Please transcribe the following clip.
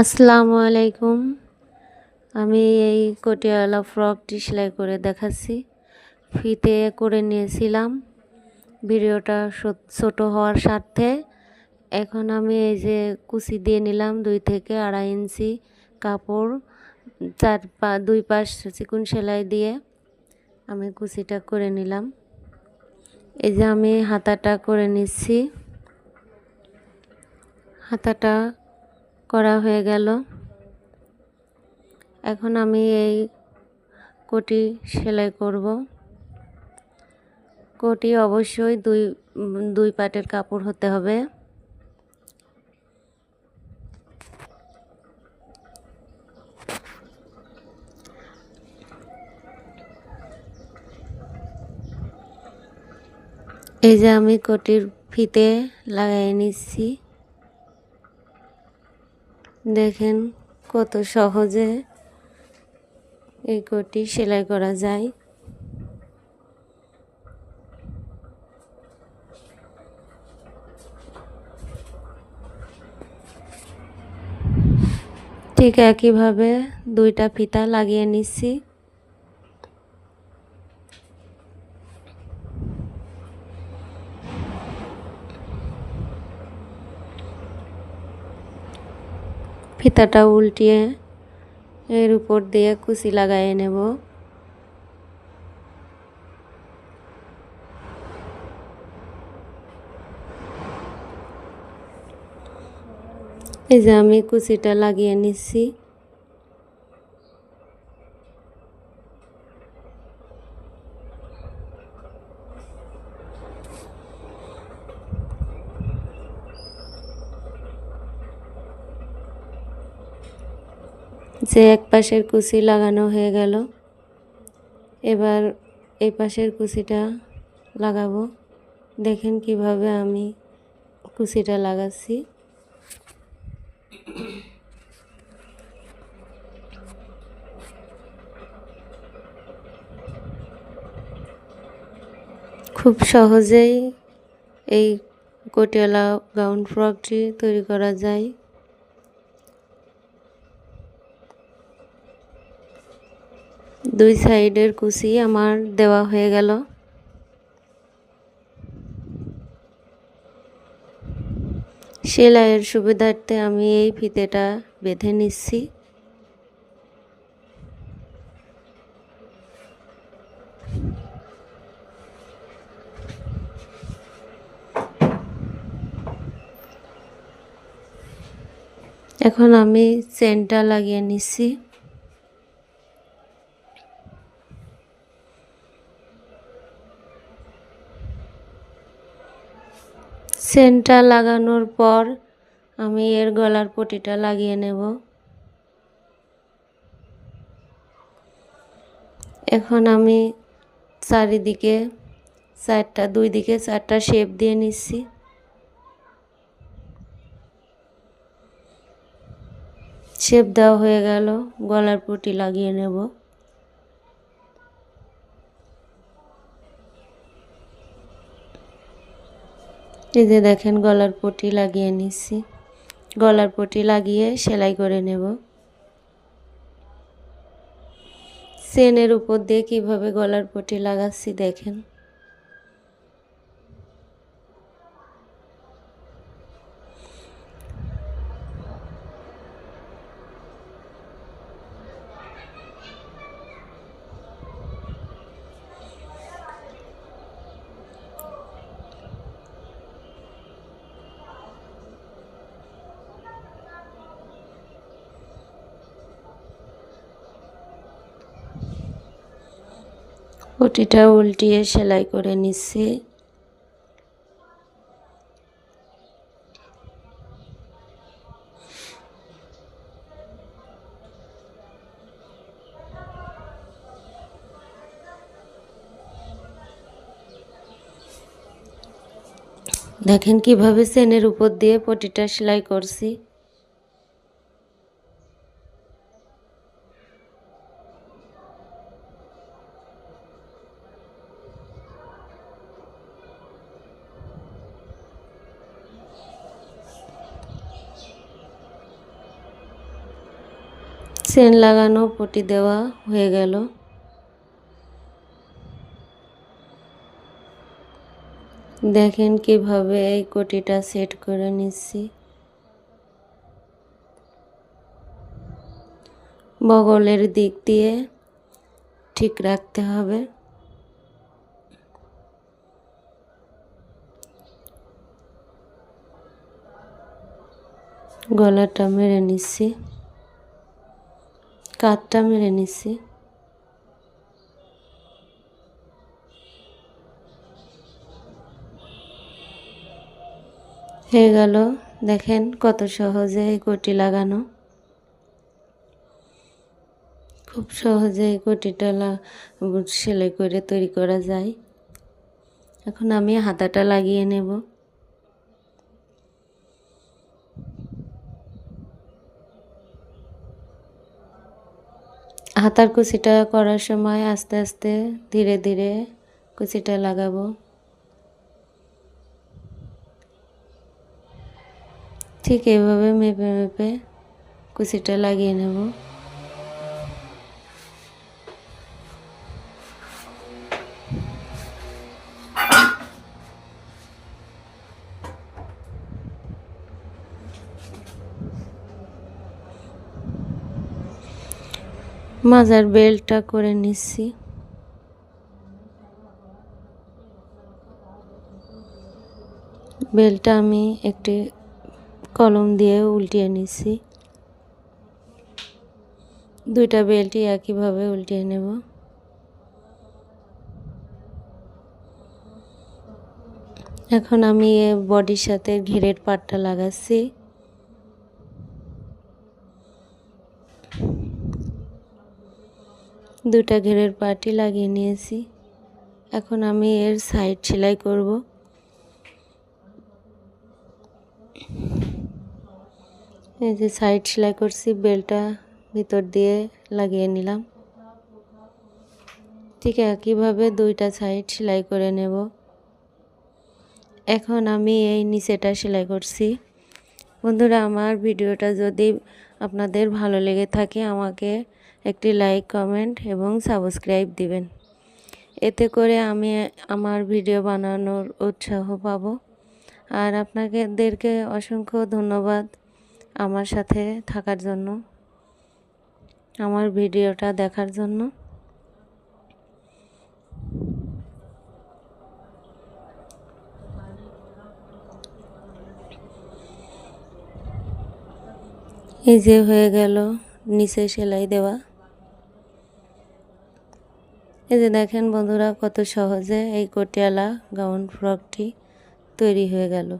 আসসালামু আলাইকুম। আমি এই কটিয়ালা ফ্রকটি সেলাই করে দেখাচ্ছি। ফিতে করে নিয়েছিলাম। ভিডিওটা ছোট হওয়ার স্বার্থে এখন আমি এই যে কুচি দিয়ে নিলাম দুই থেকে আড়াই ইঞ্চি কাপড়, চার পা, দুই পাশ চিকুন সেলাই দিয়ে আমি কুচিটা করে নিলাম। এই যে আমি হাতাটা করে নিচ্ছি। হাতাটা করা হয়ে গেল। এখন আমি এই কোটি সেলাই করব। কোটি অবশ্যই দুই দুই পাটের কাপড় হতে হবে। এই যে আমি কোটির ফিতে লাগাই নিচ্ছি। দেখেন কত সহজে এই কোটি সেলাই করা যায়। ঠিক একইভাবে দুইটা ফিতা লাগিয়ে নিচ্ছি। ফিতাটা উল্টিয়ে এর উপর দিয়ে কুচি লাগাই নেব। এই যে আমি কুচিটা লাগিয়ে নিচ্ছি। যে এক পাশের কুচি লাগানো হয়ে গেল। এবার এই পাশের কুচিটা লাগাবো। দেখেন কীভাবে আমি কুচিটা লাগাচ্ছি। খুব সহজেই এই কটিয়ালা গাউন ফ্রকটি তৈরি করা যায়। দুই সাইডের কুচি আমার দেওয়া হয়ে গেল। সেলাইয়ের সুবিধার্থে আমি এই ফিতেটা বেঁধে নিচ্ছি। এখন আমি চেনটা লাগিয়ে নিচ্ছি। চেনটা লাগানোর পর আমি এর গলার পটিটা লাগিয়ে নেব। এখন আমি চারিদিকে চারটা দুই দিকে চারটা শেপ দিয়ে নিচ্ছি। শেপ দেওয়া হয়ে গেল, গলার পটি লাগিয়ে নেব। এই যে দেখেন গলার পটি লাগিয়ে নিচ্ছি গলার পটি লাগিয়ে সেলাই করে নেব। সেনের উপর দিয়ে কীভাবে গলার পটি লাগাচ্ছি দেখেন। পটিটা উল্টিয়ে সেলাই করে নিচ্ছি। দেখেন কীভাবে সেনের উপর দিয়ে পটিটা সেলাই করছি। চেন লাগানো পটি দেওয়া হয়ে গেল। দেখেন কীভাবে এই কোটিটা সেট করে নিচ্ছি। বগলের দিক দিয়ে ঠিক রাখতে হবে। গলাটা মেরে নিচ্ছি। কাতটা মেরে নিচ্ছি হয়ে গেল, দেখেন কত সহজে এই কোটি লাগানো। খুব সহজে এই কোটিটা সেলাই করে তৈরি করা যায়। এখন আমি হাতাটা লাগিয়ে নেব। হাতার কুচিটা করার সময় আস্তে আস্তে ধীরে ধীরে কুচিটা লাগাবো। ঠিক এভাবে মেপে মেপে কুচিটা লাগিয়ে নেব। মাজার বেল্টটা করে নিচ্ছি বেলটা আমি একটি কলম দিয়ে উল্টিয়ে নিচ্ছি দুইটা বেলটি একইভাবে উল্টিয়ে নেব। এখন আমি বডির সাথে ঘিরের পাটটা লাগাচ্ছি। দুটা ঘেরের পাটি লাগিয়ে নিয়েছি। এখন আমি এর সাইড সেলাই করব। এই যে সাইড সেলাই করছি, বেলটা ভিতর দিয়ে লাগিয়ে নিলাম। ঠিক একইভাবে দুইটা সাইড সেলাই করে নেব। এখন আমি এই নিচেটা সেলাই করছি। বন্ধুরা, আমার ভিডিওটা যদি আপনাদের ভালো লেগে থাকে, আমাকে একটি লাইক কমেন্ট এবং সাবস্ক্রাইব দিবেন। এতে করে আমি আমার ভিডিও বানানোর উৎসাহ পাব। আর আপনাদেরকে অসংখ্য ধন্যবাদ আমার সাথে থাকার জন্য, আমার ভিডিওটা দেখার জন্য। এই যে হয়ে গেল নিচে সেলাই দেওয়া। এই যে দেখেন বন্ধুরা কত সহজে এই কটিয়ালা গাউন ফ্রকটি তৈরি হয়ে গেল।